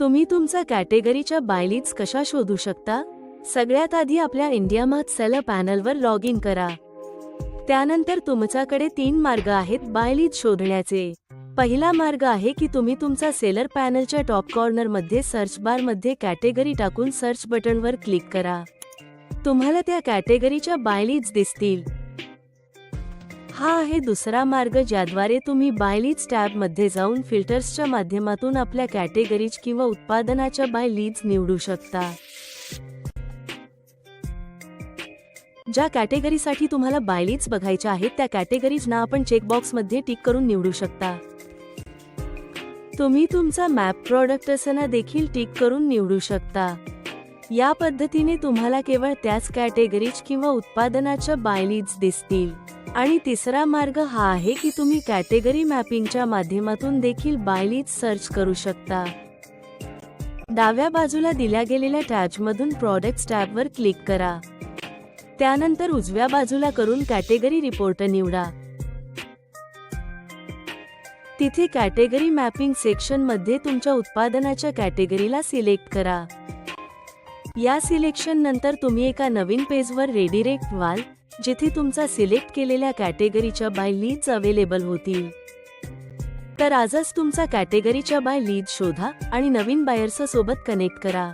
तुम्ही तुमचा कॅटेगरीच्या बायलीज कशा शोधू शकता? सगळ्यात आधी आपल्या इंडिया मात सेलर पॅनलवर लॉग इन करा. त्यानंतर तुमच्याकडे तीन मार्ग आहेत बायलीज शोधण्याचे. पहिला मार्ग आहे की तुम्ही तुमचा सेलर पॅनलच्या टॉप कॉर्नरमध्ये सर्च बारमध्ये कॅटेगरी टाकून सर्च बटनवर क्लिक करा. तुम्हाला त्या कॅटेगरीच्या बायलीज दिसतील. हा आहे दुसरा मार्ग ज्याद्वारे तुम्ही बायलीज टॅबमध्ये जाऊन फिल्टर्सच्या माध्यमातून आपल्या कॅटेगरीज किंवा उत्पादनाच्या बाय लीज निवडू शकता. ज्या कॅटेगरीसाठी तुम्हाला बायलीज बघायच्या आहेत त्या कॅटेगरीजना आपण चेकबॉक्समध्ये टिक करून निवडू शकता. तुम्ही तुमचा मॅप प्रॉडक्ट असना देखील टिक करून निवडू शकता. या पद्धतीने तुम्हाला केवळ त्याच कॅटेगरीज किंवा उत्पादनाच्या बायलीज दिसतील. आणि तिसरा मार्ग हा आहे की तुम्ही कॅटेगरी मॅपिंगच्या माध्यमातून देखील बायलीज सर्च करू शकता. डाव्या बाजूला दिल्या गेलेल्या टॅबमधून प्रॉडक्ट्स टॅबवर क्लिक करा. त्यानंतर उजव्या बाजूला करून कॅटेगरी रिपोर्ट निवडा. तिथे कॅटेगरी मॅपिंग सेक्शनमध्ये तुमच्या उत्पादनाच्या कॅटेगरीला सिलेक्ट करा. या सिलेक्शन नंतर तुम्ही एका नवीन पेजवर रेडिरेक्ट व्हाल जिथे तुमचा सिलेक्ट केलेल्या कॅटेगरीच्या बाय लीड्स अवेलेबल होतील. तर आजच तुमचा कॅटेगरीच्या बाय लीड शोधा आणि नवीन बायर्स सोबत कनेक्ट करा.